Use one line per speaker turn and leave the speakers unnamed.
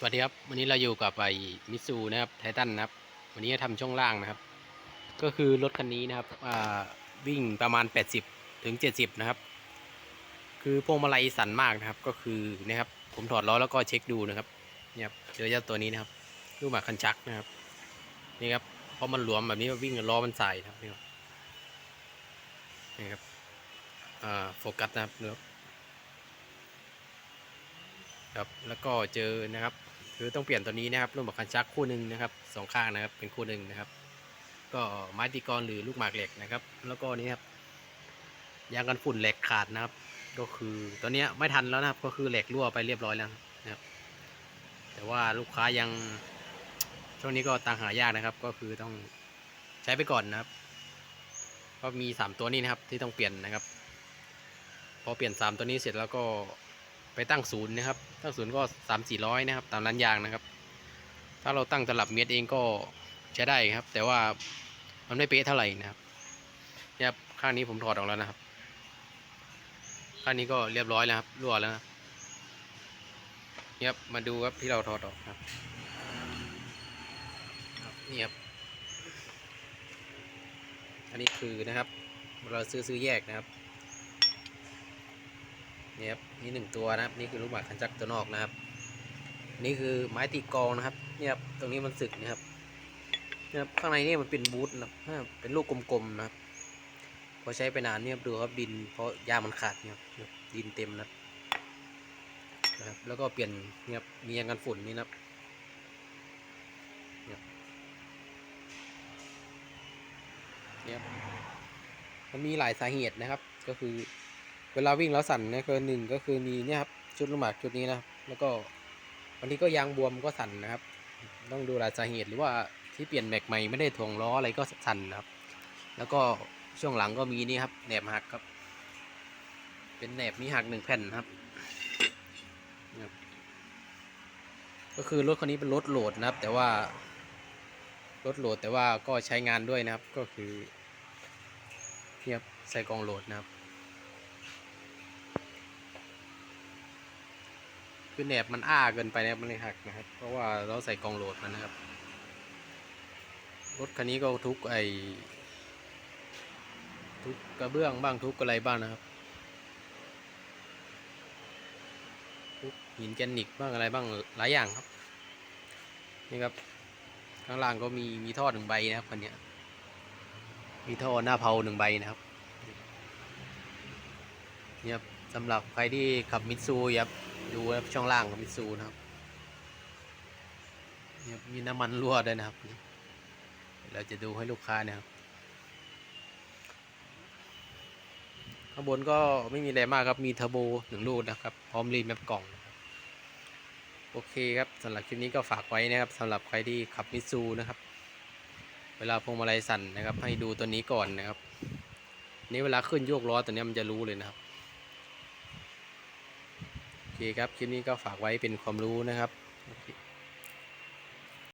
สวัสดีครับ วันนี้เราอยู่กับไอ้มิซูนะครับไททันนะครับ วันนี้จะทำช่วงล่างนะครับ ก็คือรถคันนี้นะครับวิ่งประมาณ 80 ถึง 70 นะครับ คือพวงมาลัยสั่นมากนะครับ ก็คือนะครับ ผมถอดล้อแล้วก็เช็คดูนะครับเนี่ยครับเจอเจ้าตัวนี้นะครับลูกหมาคันชักนะครับ นี่ครับเพราะมันหลวมแบบนี้วิ่งล้อมันใส่นะครับนี่ครับนี่ครับโฟกัสนะครับเนื้อ ครับ แล้วก็เจอนะครับ คือต้องเปลี่ยนตัวนี้นะครับลูกหมากคันชักคู่หนึ่งนะครับสองข้างนะครับ เป็นคู่หนึ่งนะครับ ก็ไม้ตีกรหรือลูกหมากเหล็กนะครับ แล้วก็นี่ครับยางกันฝุ่นเหล็กขาดนะครับ ก็คือตอนนี้ไม่ทันแล้วนะครับ ก็คือเหล็กรั่วไปเรียบร้อยแล้วนะครับ แต่ว่าลูกค้ายังช่วงนี้ก็ตังหายากนะครับ ก็คือต้องใช้ไปก่อนนะครับ ก็มีสามตัวนี้นะครับที่ต้องเปลี่ยนนะครับ พอเปลี่ยนสามตัวนี้เสร็จแล้วก็ ไปตั้งศูนย์นะครับ ตั้งศูนย์ก็สามสี่ร้อยนะครับ ตามร้านยางนะครับ ถ้าเราตั้งตลับเมตรเองก็ใช้ได้ครับ แต่ว่ามันไม่เป๊ะเท่าไหร่นะครับเนี่ยครับข้างนี้ผมถอดออกแล้วนะครับ ข้างนี้ก็เรียบร้อยแล้วครับรั่วแล้วนะเนี่ยครับมาดูครับที่เราถอดออกครับครับนี่ครับ อันนี้คือนะครับ เราซื้อซื้อแยกนะครับ นี่ครับนี่หนึ่งตัวนะครับ นี่คือลูกหมากคันจักรตัวนอกนะครับ นี่คือไม้ตีกองนะครับเนี่ยครับตรงนี้มันสึกนะครับนี่ครับข้างในนี่มันเป็นบูทนะครับเป็นลูกกลมๆนะครับ พอใช้ไปนานเนี่ยครับดูครับดิน เพราะยามันขาดเนี่ยครับดินเต็มนะครับนะครับ แล้วก็เปลี่ยนเนี่ยครับมียางกันฝุ่นนี่นะครับเนี่ยเนี่ยครับมันมีหลายสาเหตุนะครับ ก็คือ เวลาวิ่งแล้วสั่นเนี่ยคือหนึ่งก็คือมีเนี่ยครับชุดลูกหมากชุดนี้นะครับแล้วก็บางทีก็ยางบวมก็สั่นนะครับ ต้องดูหลายสาเหตุหรือว่าที่เปลี่ยนแม็กใหม่ไม่ได้ถ่วงล้ออะไรก็สั่นนะครับ แล้วก็ช่วงหลังก็มีนี่ครับแหนบหักครับ เป็นแหนบนี้หักหนึ่งแผ่นครับนะครับก็คือรถคันนี้เป็นรถโหลดนะครับ แต่ว่ารถโหลดแต่ว่าก็ใช้งานด้วยนะครับก็คือเทียบใส่กองโหลดนะครับ คือแหนบมันอ้าเกินไปนะครับมันเลยหักนะครับ เพราะว่าเราใส่กองโหลดมันนะครับ รถคันนี้ก็ทุกไอทุกกระเบื้องบ้างทุกอะไรบ้างนะครับ ทุกหินแกนิกบ้างอะไรบ้างหลายอย่างครับ นี่ครับ ข้างล่างก็มีมีท่อหนึ่งใบนะครับคันนี้มีท่อหน้าเพาหนึ่งใบนะครับเนี่ยครับสำหรับใครที่ขับมิตซูครับ ดูครับช่องล่างของมิซูนะครับเนี่ยมีน้ำมันรั่วด้วยนะครับ เราจะดูให้ลูกค้านะครับ ข้างบนก็ไม่มีอะไรมากครับ มีเทอร์โบหนึ่งลูกนะครับ พร้อมรีแมปกล่อง โอเคครับสำหรับคลิปนี้ก็ฝากไว้นะครับสำหรับใครที่ขับมิซูนะครับ เวลาพวงมาลัยสั่นนะครับ ให้ดูตัวนี้ก่อนนะครับ นี่เวลาขึ้นโยกล้อตัวนี้มันจะรู้เลยนะครับ เคครับ คลิปนี้ก็ฝากไว้เป็นความรู้นะครับโอเค